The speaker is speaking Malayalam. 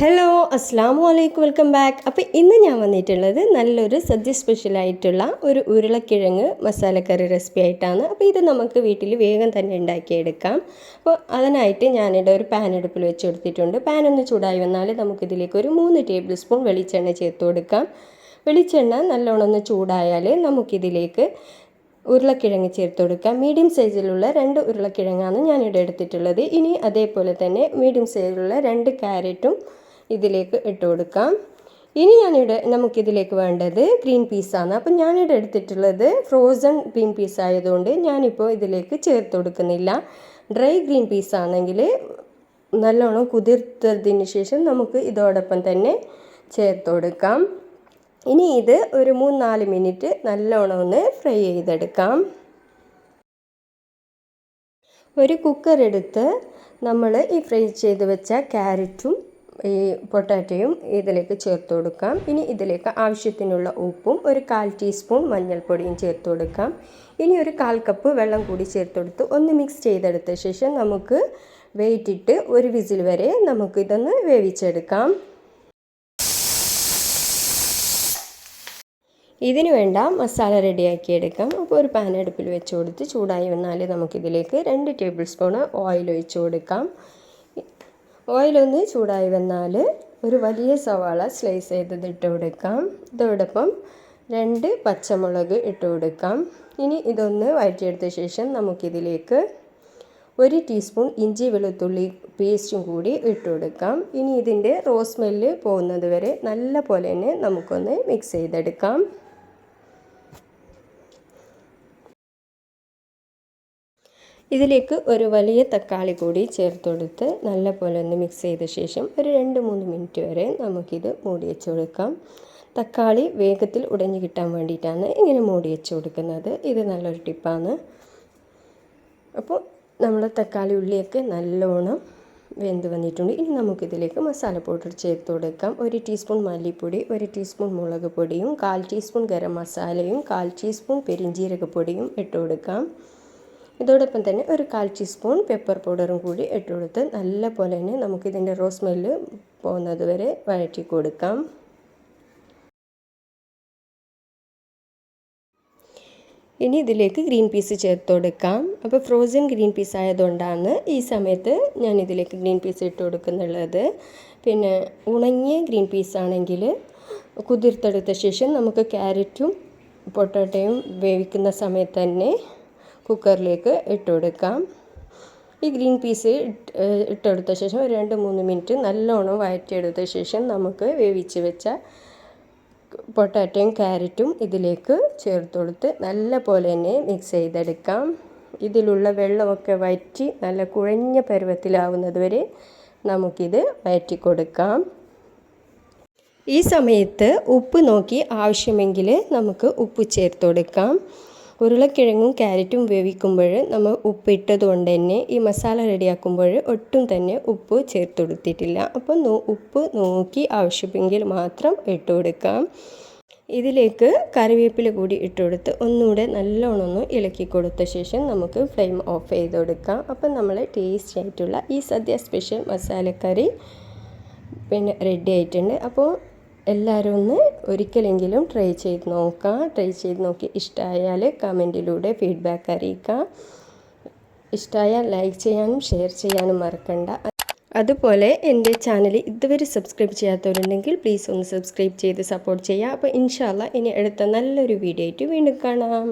ഹലോ അസ്സാം വലൈക്കും വെൽക്കം ബാക്ക് അപ്പോൾ ഇന്ന് ഞാൻ വന്നിട്ടുള്ളത് നല്ലൊരു സദ്യ സ്പെഷ്യലായിട്ടുള്ള ഒരു ഉരുളക്കിഴങ്ങ് മസാലക്കറി റെസിപ്പി ആയിട്ടാണ്. അപ്പോൾ ഇത് നമുക്ക് വീട്ടിൽ വേഗം തന്നെ ഉണ്ടാക്കിയെടുക്കാം. അപ്പോൾ അതിനായിട്ട് ഞാനിവിടെ ഒരു പാൻ അടുപ്പിൽ വെച്ച് കൊടുത്തിട്ടുണ്ട്. പാൻ ഒന്ന് ചൂടായി വന്നാൽ നമുക്കിതിലേക്ക് ഒരു മൂന്ന് ടേബിൾ സ്പൂൺ വെളിച്ചെണ്ണ ചേർത്ത് കൊടുക്കാം. വെളിച്ചെണ്ണ നല്ലോണം ഒന്ന് ചൂടായാൽ നമുക്കിതിലേക്ക് ഉരുളക്കിഴങ്ങ് ചേർത്ത് കൊടുക്കാം. മീഡിയം സൈസിലുള്ള രണ്ട് ഉരുളക്കിഴങ്ങാണ് ഞാനിവിടെ എടുത്തിട്ടുള്ളത്. ഇനി അതേപോലെ തന്നെ മീഡിയം സൈസിലുള്ള രണ്ട് ക്യാരറ്റും ഇതിലേക്ക് ഇട്ട് കൊടുക്കാം. ഇനി ഞാനിവിടെ നമുക്കിതിലേക്ക് വേണ്ടത് ഗ്രീൻ പീസാണ് അപ്പം ഞാനിവിടെ എടുത്തിട്ടുള്ളത് ഫ്രോസൺ ഗ്രീൻ പീസ് ആയതുകൊണ്ട് ഞാനിപ്പോൾ ഇതിലേക്ക് ചേർത്ത് കൊടുക്കുന്നില്ല. ഡ്രൈ ഗ്രീൻ പീസ് ആണെങ്കിൽ നല്ലോണം കുതിർത്തതിന് ശേഷം നമുക്ക് ഇതോടൊപ്പം തന്നെ ചേർത്ത് കൊടുക്കാം. ഇനി ഇത് ഒരു മൂന്ന് നാല് മിനിറ്റ് നല്ലോണം ഒന്ന് ഫ്രൈ ചെയ്തെടുക്കാം. ഒരു കുക്കർ എടുത്ത് നമ്മൾ ഈ ഫ്രൈ ചെയ്ത് വെച്ച ക്യാരറ്റും ഈ പൊട്ടാറ്റയും ഇതിലേക്ക് ചേർത്ത് കൊടുക്കാം. ഇനി ഇതിലേക്ക് ആവശ്യത്തിനുള്ള ഉപ്പും ഒരു കാൽ ടീസ്പൂൺ മഞ്ഞൾപ്പൊടിയും ചേർത്ത് കൊടുക്കാം. ഇനി ഒരു കാൽ കപ്പ് വെള്ളം കൂടി ചേർത്ത് കൊടുത്ത് ഒന്ന് മിക്സ് ചെയ്തെടുത്ത ശേഷം നമുക്ക് വെയിറ്റ് ഇട്ട് ഒരു വിസിൽ വരെ നമുക്കിതൊന്ന് വേവിച്ചെടുക്കാം. ഇതിന് വേണ്ട മസാല റെഡിയാക്കി എടുക്കാം. അപ്പോൾ ഒരു പാൻ അടുപ്പിൽ വെച്ച് കൊടുത്ത് ചൂടായി വന്നാൽ നമുക്കിതിലേക്ക് രണ്ട് ടേബിൾ സ്പൂൺ ഓയിൽ ഒഴിച്ച് കൊടുക്കാം. ഓയിലൊന്ന് ചൂടായി വന്നാൽ ഒരു വലിയ സവാള സ്ലൈസ് ചെയ്തത് ഇട്ട് കൊടുക്കാം. ഇതോടൊപ്പം രണ്ട് പച്ചമുളക് ഇട്ട് കൊടുക്കാം. ഇനി ഇതൊന്ന് വഴറ്റിയെടുത്ത ശേഷം നമുക്കിതിലേക്ക് ഒരു ടീസ്പൂൺ ഇഞ്ചി വെളുത്തുള്ളി പേസ്റ്റും കൂടി ഇട്ട് കൊടുക്കാം. ഇനി ഇതിന്റെ റോസ് സ്മെല്ല് പോകുന്നത് വരെ നല്ല പോലെ തന്നെ നമുക്കൊന്ന് മിക്സ് ചെയ്തെടുക്കാം. ഇതിലേക്ക് ഒരു വലിയ തക്കാളി കൂടി ചേർത്തെടുത്ത് നല്ല പോലെ ഒന്ന് മിക്സ് ചെയ്ത ശേഷം ഒരു രണ്ട് മൂന്ന് മിനിറ്റ് വരെ നമുക്കിത് മൂടി വെച്ച് കൊടുക്കാം. തക്കാളി വേഗത്തിൽ ഉടഞ്ഞു കിട്ടാൻ വേണ്ടിയിട്ടാണ് ഇങ്ങനെ മൂടി വെച്ച് കൊടുക്കുന്നത്. ഇത് നല്ലൊരു ടിപ്പാണ് അപ്പോൾ നമ്മൾ തക്കാളി ഉള്ളിയൊക്കെ നല്ലോണം വെന്ത് വന്നിട്ടുണ്ട്. ഇനി നമുക്കിതിലേക്ക് മസാല പൗഡർ ചേർത്ത് കൊടുക്കാം. ഒരു ടീസ്പൂൺ മല്ലിപ്പൊടി ഒരു ടീസ്പൂൺ മുളക് പൊടിയും കാൽ ടീസ്പൂൺ ഗരം മസാലയും കാൽ ടീസ്പൂൺ പെരിഞ്ജീരകപ്പൊടിയും ഇട്ട് കൊടുക്കാം. ഇതോടൊപ്പം തന്നെ ഒരു കാൽ ടീസ്പൂൺ പെപ്പർ പൗഡറും കൂടി ഇട്ട് കൊടുത്ത് നല്ല പോലെ തന്നെ നമുക്കിതിന്റെ റോസ് സ്മെല്ല് പോകുന്നത് വരെ വഴറ്റി കൊടുക്കാം. ഇനി ഇതിലേക്ക് ഗ്രീൻ പീസ് ചേർത്ത് കൊടുക്കാം. അപ്പോൾ ഫ്രോസൺ ഗ്രീൻ പീസ് ആയതുകൊണ്ടാണ് ഈ സമയത്ത് ഞാൻ ഇതിലേക്ക് ഗ്രീൻ പീസ് ഇട്ട് കൊടുക്കുന്നുള്ളത്. പിന്നെ ഉണങ്ങിയ ഗ്രീൻ പീസ് ആണെങ്കിൽ കുതിർത്തെടുത്ത ശേഷം നമുക്ക് ക്യാരറ്റും പൊട്ടോട്ടയും വേവിക്കുന്ന സമയത്ത് തന്നെ കുക്കറിലേക്ക് ഇട്ട് കൊടുക്കാം ഈ ഗ്രീൻ പീസ് ഇട്ടെടുത്ത ശേഷം ഒരു രണ്ട് മൂന്ന് മിനിറ്റ് നല്ലോണം വഴറ്റിയെടുത്ത ശേഷം നമുക്ക് വേവിച്ച് വെച്ച പൊട്ടാറ്റയും ക്യാരറ്റും ഇതിലേക്ക് ചേർത്ത് കൊടുത്ത് നല്ല പോലെ തന്നെ മിക്സ് ചെയ്തെടുക്കാം. ഇതിലുള്ള വെള്ളമൊക്കെ വറ്റി നല്ല കുഴഞ്ഞ പരുവത്തിലാവുന്നത് വരെ നമുക്കിത് വഴറ്റി കൊടുക്കാം ഈ സമയത്ത് ഉപ്പ് നോക്കി ആവശ്യമെങ്കിൽ നമുക്ക് ഉപ്പ് ചേർത്ത് കൊടുക്കാം. ഉരുളക്കിഴങ്ങും ക്യാരറ്റും വേവിക്കുമ്പോൾ നമ്മൾ ഉപ്പ് ഇട്ടത് കൊണ്ട് തന്നെ ഈ മസാല റെഡിയാക്കുമ്പോൾ ഒട്ടും തന്നെ ഉപ്പ് ചേർത്ത് കൊടുത്തിട്ടില്ല അപ്പോൾ ഉപ്പ് നോക്കി ആവശ്യമെങ്കിൽ മാത്രം ഇട്ട് കൊടുക്കാം. ഇതിലേക്ക് കറിവേപ്പില കൂടി ഇട്ട് കൊടുത്ത് ഒന്നുകൂടെ നല്ലോണം ഒന്ന് ഇളക്കി കൊടുത്ത ശേഷം നമുക്ക് ഫ്ലെയിം ഓഫ് ചെയ്ത് കൊടുക്കാം. അപ്പം നമ്മൾ ടേസ്റ്റി ആയിട്ടുള്ള ഈ സദ്യ സ്പെഷ്യൽ മസാലക്കറി പിന്നെ റെഡി ആയിട്ടുണ്ട്. അപ്പോൾ എല്ലാവരും ഒന്ന് ഒരിക്കലെങ്കിലും ട്രൈ ചെയ്ത് നോക്കാം. ട്രൈ ചെയ്ത് നോക്കി. ഇഷ്ടമായാൽ കമന്റിലൂടെ ഫീഡ്ബാക്ക് അറിയിക്കാം. ഇഷ്ടമായാൽ ലൈക്ക് ചെയ്യാനും ഷെയർ ചെയ്യാനും മറക്കണ്ട. അതുപോലെ എന്റെ ചാനൽ ഇതുവരെ സബ്സ്ക്രൈബ് ചെയ്യാത്തവരുണ്ടെങ്കിൽ പ്ലീസ് ഒന്ന് സബ്സ്ക്രൈബ് ചെയ്ത് സപ്പോർട്ട് ചെയ്യുക. അപ്പോൾ ഇൻഷാല്ല ഇനി അടുത്ത നല്ലൊരു വീഡിയോ ആയിട്ട് വീണ്ടും കാണാം.